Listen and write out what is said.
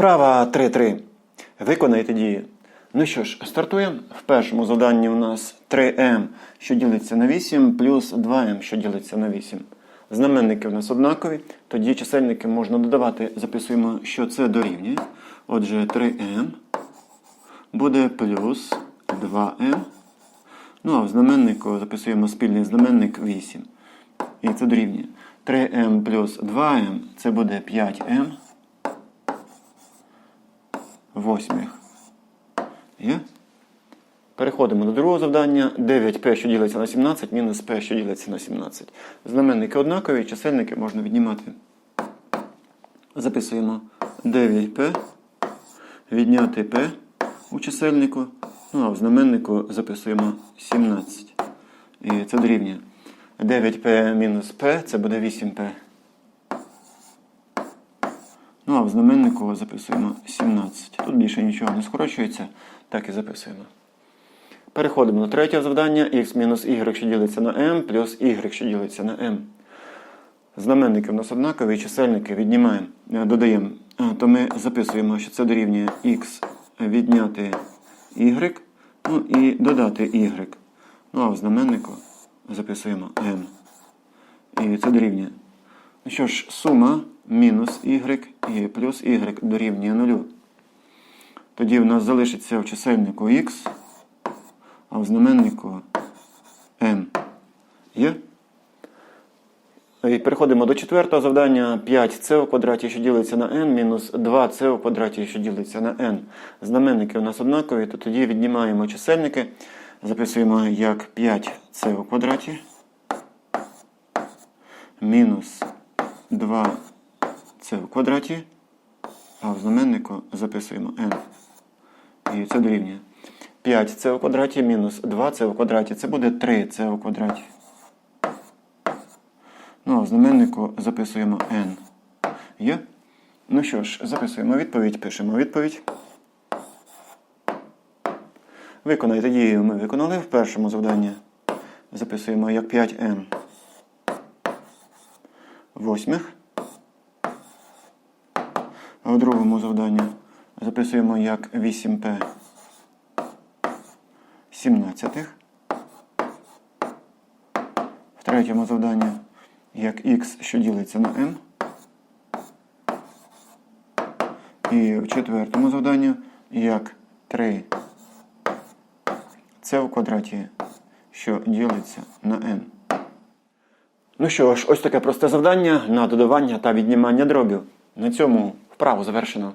Вправа 3-3. Виконайте дії. Ну що ж, стартуємо. В першому завданні у нас 3m, що ділиться на 8, плюс 2m, що ділиться на 8. Знаменники у нас однакові, тоді чисельники можна додавати. Записуємо, що це дорівнює. Отже, 3m буде плюс 2m. Ну а в знаменнику записуємо спільний знаменник 8. І це дорівнює. 3m плюс 2m це буде 5m восьмих. Є? Переходимо до другого завдання. 9p, що ділиться на 17, мінус p, що ділиться на 17. Знаменники однакові, чисельники можна віднімати. Записуємо 9p, відняти p у чисельнику. Ну а в знаменнику записуємо 17. І це дорівнює. 9p мінус p це буде 8p. Ну а в знаменнику записуємо 17. Тут більше нічого не скорочується, так і записуємо. Переходимо до третього завдання. x мінус y, що ділиться на m, плюс y, що ділиться на m. Знаменники в нас однакові, чисельники віднімаємо, е, додаємо. Е, То ми записуємо, що це дорівнює x відняти y, ну і додати y. Ну а в знаменнику записуємо m. І це дорівнює. Ну що ж, сума мінус y і плюс y дорівнює 0. Тоді в нас залишиться в чисельнику x, а в знаменнику m. Є? І переходимо до четвертого завдання. 5c у квадраті, що ділиться на n, мінус 2c у квадраті, що ділиться на n. Знаменники у нас однакові, то тоді віднімаємо чисельники. Записуємо як 5c у квадраті. Мінус 2 це в квадраті, а в знаменнику записуємо n. І це дорівнює. 5 це в квадраті мінус 2 це в квадраті. Це буде 3 це в квадраті. Ну, а в знаменнику записуємо n. Є? Ну що ж, записуємо відповідь, пишемо відповідь. Виконайте дію ми виконали в першому завданні. Записуємо як 5m восьмих. В другому завданні записуємо як 8p 17. В третьому завданні як x, що ділиться на m. І в четвертому завданні як 3 це в квадраті, що ділиться на n. Ну що ж, ось таке просте завдання на додавання та віднімання дробів. На цьому вправу завершено.